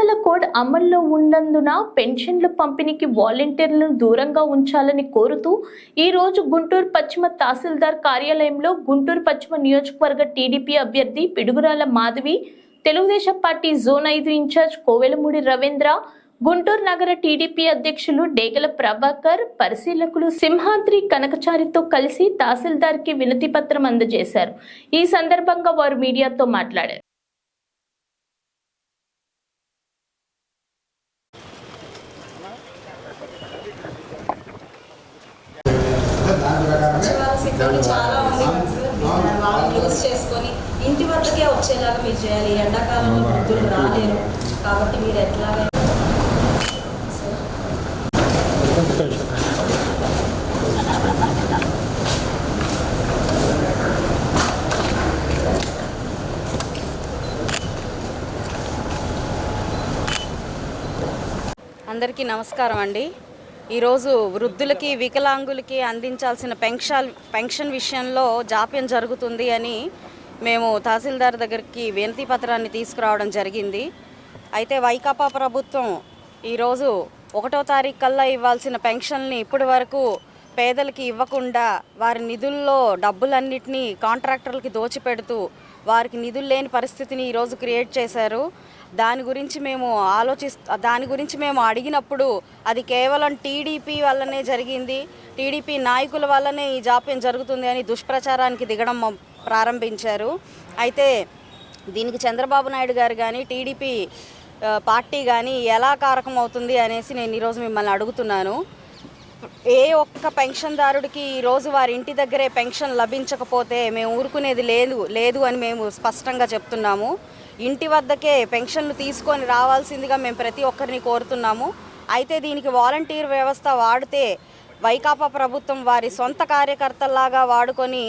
ఎన్నికల కోడ్ అమల్లో ఉన్నందున పెన్షన్ల పంపిణీకి వాలంటీర్లను దూరంగా ఉంచాలని కోరుతూ ఈ రోజు గుంటూరు పశ్చిమ తహసీల్దార్ కార్యాలయంలో గుంటూరు పశ్చిమ నియోజకవర్గ టీడీపీ అభ్యర్థి పిడుగురాల మాధవి తెలుగుదేశం పార్టీ జోన్ ఐదు ఇన్ఛార్జ్ కోవెలమూడి రవీంద్ర గుంటూరు నగర టీడీపీ అధ్యక్షులు డేగల ప్రభాకర్ పరిశీలకులు సింహాద్రి కనకచారితో కలిసి తహసీల్దార్కి వినతి పత్రం అందజేశారు. ఈ సందర్భంగా వారు మీడియాతో మాట్లాడారు. సచివాలయ సిబ్బంది చాలా వాళ్ళని యూజ్ చేసుకొని ఇంటి వద్దకే వచ్చేలాగా మీరు చేయాలి. ఎండాకాలంలో వృద్ధులు రాలేరు. కాబట్టి మీరు ఎట్లాగా అందరికీ నమస్కారం అండి. ఈరోజు వృద్ధులకి వికలాంగులకి అందించాల్సిన పెన్షన్ పెన్షన్ విషయంలో జాప్యం జరుగుతుంది అని మేము తహసీల్దార్ దగ్గరికి వినతి పత్రాన్ని తీసుకురావడం జరిగింది. అయితే వైకాపా ప్రభుత్వం ఈరోజు ఒకటో తారీఖు కల్లా ఇవ్వాల్సిన పెన్షన్ని ఇప్పటి వరకు పేదలకి ఇవ్వకుండా వారి నిధుల్లో డబ్బులన్నిటినీ కాంట్రాక్టర్లకి దోచిపెడుతూ వారికి నిధులు లేని పరిస్థితిని ఈరోజు క్రియేట్ చేశారు. దాని గురించి మేము ఆలోచిస్ దాని గురించి మేము అడిగినప్పుడు అది కేవలం టీడీపీ వల్లనే జరిగింది. టీడీపీ నాయకుల వల్లనే ఈ జాప్యం జరుగుతుంది అని దుష్ప్రచారానికి దిగడం ప్రారంభించారు. అయితే దీనికి చంద్రబాబు నాయుడు గారు కానీ టీడీపీ పార్టీ కానీ ఎలా కారకం అవుతుంది అనేసి నేను ఈరోజు మిమ్మల్ని అడుగుతున్నాను. ఏ ఒక్క పెన్షన్దారుడికి ఈరోజు వారి ఇంటి దగ్గరే పెన్షన్ లభించకపోతే మేము ఊరుకునేది లేదు లేదు అని మేము స్పష్టంగా చెప్తున్నాము. ఇంటి వద్దకే పెన్షన్లు తీసుకొని రావాల్సిందిగా మేము ప్రతి ఒక్కరిని కోరుతున్నాము. అయితే దీనికి వాలంటీర్ వ్యవస్థ వాడితే వైకాపా ప్రభుత్వం వారి సొంత కార్యకర్తల్లాగా వాడుకొని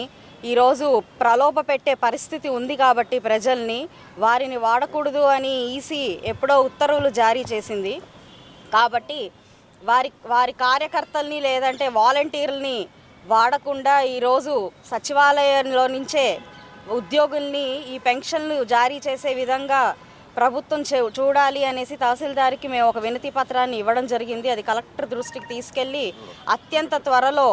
ఈరోజు ప్రలోభ పెట్టే పరిస్థితి ఉంది కాబట్టి ప్రజల్ని వారిని వాడకూడదు అని ఈసీ ఎప్పుడో ఉత్తర్వులు జారీ చేసింది. కాబట్టి వారి వారి కార్యకర్తల్ని లేదంటే వాలంటీర్లని వాడకుండా ఈరోజు సచివాలయంలో నుంచే ఉద్యోగుల్ని ఈ పెన్షన్లు జారీ చేసే విధంగా ప్రభుత్వం చూడాలి అనేసి తహసీల్దార్కి మేము ఒక వినతి పత్రాన్ని ఇవ్వడం జరిగింది. అది కలెక్టర్ దృష్టికి తీసుకెళ్ళి అత్యంత త్వరలో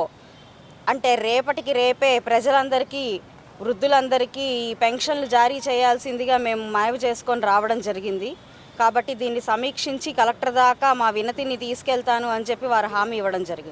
అంటే రేపటికి రేపే ప్రజలందరికీ వృద్ధులందరికీ ఈ పెన్షన్లు జారీ చేయాల్సిందిగా మేము మనవి చేసుకొని రావడం జరిగింది. కాబట్టి దీన్ని సమీక్షించి కలెక్టర్ దాకా మా వినతిని తీసుకెళ్తాను అని చెప్పి వారు హామీ ఇవ్వడం జరిగింది.